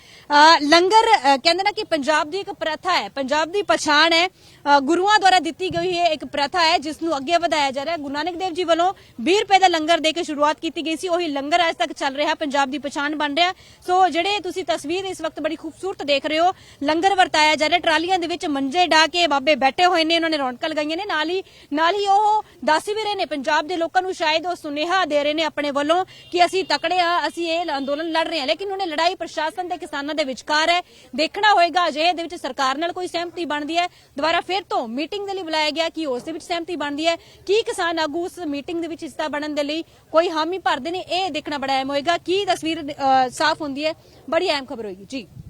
ਲੰਗਰ ਕਹਿੰਦੇ ਨਾ ਕਿ ਪੰਜਾਬ ਦੀ ਇੱਕ ਪ੍ਰਥਾ ਹੈ, ਪੰਜਾਬ ਦੀ ਪਛਾਣ ਹੈ। ਗੁਰੂਆਂ ਦੁਆਰਾ ਦਿੱਤੀ ਗਈ ਹੈ ਇੱਕ ਪ੍ਰਥਾ ਹੈ, ਜਿਸ ਨੂੰ ਅੱਗੇ ਵਧਾਇਆ ਜਾ ਰਿਹਾ। ਗੁਰੂ ਨਾਨਕ ਦੇਵ ਜੀ ਵੱਲੋਂ 20 ਰੁਪਏ ਦਾ ਲੰਗਰ ਦੇ ਕੇ ਸ਼ੁਰੂਆਤ ਕੀਤੀ ਗਈ ਸੀ, ਉਹੀ ਲੰਗਰ ਅੱਜ ਤੱਕ ਚੱਲ ਰਿਹਾ, ਪੰਜਾਬ ਦੀ ਪਛਾਣ ਬਣ ਰਿਹਾ। ਸੋ, ਜਿਹੜੇ ਤੁਸੀਂ ਤਸਵੀਰ ਇਸ ਵਕਤ ਬੜੀ ਖੂਬਸੂਰਤ ਦੇਖ ਰਹੇ ਹੋ, ਲੰਗਰ ਵਰਤਾਇਆ ਜਾ ਰਿਹਾ। ਟਰਾਲੀਆਂ ਦੇ ਵਿੱਚ ਮੰਜੇ ਢਾ ਕੇ ਬਾਬੇ ਬੈਠੇ ਹੋਏ ਨੇ ਉਹਨਾਂ ਨੇ ਰੌਣਕਾਂ ਲਗਾਈਆਂ ਨੇ। ਨਾਲ ਹੀ ਨਾਲ ਹੀ ਉਹ ਦੱਸ ਵੀ ਰਹੇ ਨੇ। ਪੰਜਾਬ ਦੇ ਲੋਕਾਂ ਨੂੰ ਸ਼ਾਇਦ ਉਹ ਸੁਨੇਹਾ ਦੇ ਰਹੇ ਨੇ ਆਪਣੇ ਵੱਲੋਂ ਕਿ ਅਸੀਂ ਤਕੜੇ ਆ, ਅਸੀਂ ਇਹ ਅੰਦੋਲਨ ਲੜ ਰਹੇ ਹਾਂ। ਲੇਕਿਨ ਉਹਨੇ ਲੜਾਈ ਪ੍ਰਸ਼ਾਸਨ ਤੇ ਕਿਸਾਨਾਂ ਦੇ ਵਿਚਕਾਰ ਹੈ। ਦੇਖਣਾ ਹੋਏਗਾ, ਅਜਿਹੇ ਦੇ ਵਿੱਚ ਸਰਕਾਰ ਨਾਲ ਕੋਈ ਸਹਿਮਤੀ ਬਣਦੀ ਹੈ। ਦੁਬਾਰਾ ਫਿਰ ਤੋਂ ਮੀਟਿੰਗ ਦੇ ਲਈ ਬੁਲਾਇਆ ਗਿਆ ਕਿ ਉਸ ਦੇ ਵਿੱਚ ਸਹਿਮਤੀ ਬਣਦੀ ਹੈ। ਕੀ ਕਿਸਾਨ ਆਗੂ ਉਸ ਮੀਟਿੰਗ ਦੇ ਵਿੱਚ ਹਿੱਸਾ ਬਣਨ ਦੇ ਲਈ ਕੋਈ ਹਾਮੀ ਭਰਦੇ ਨੇ? ਇਹ ਦੇਖਣਾ ਬੜਾ ਅਹਿਮ ਹੋਏਗਾ। ਕੀ ਤਸਵੀਰ ਸਾਫ਼ ਹੁੰਦੀ ਹੈ? ਬੜੀ ਅਹਿਮ ਖਬਰ ਹੋਏਗੀ। ਜੀ।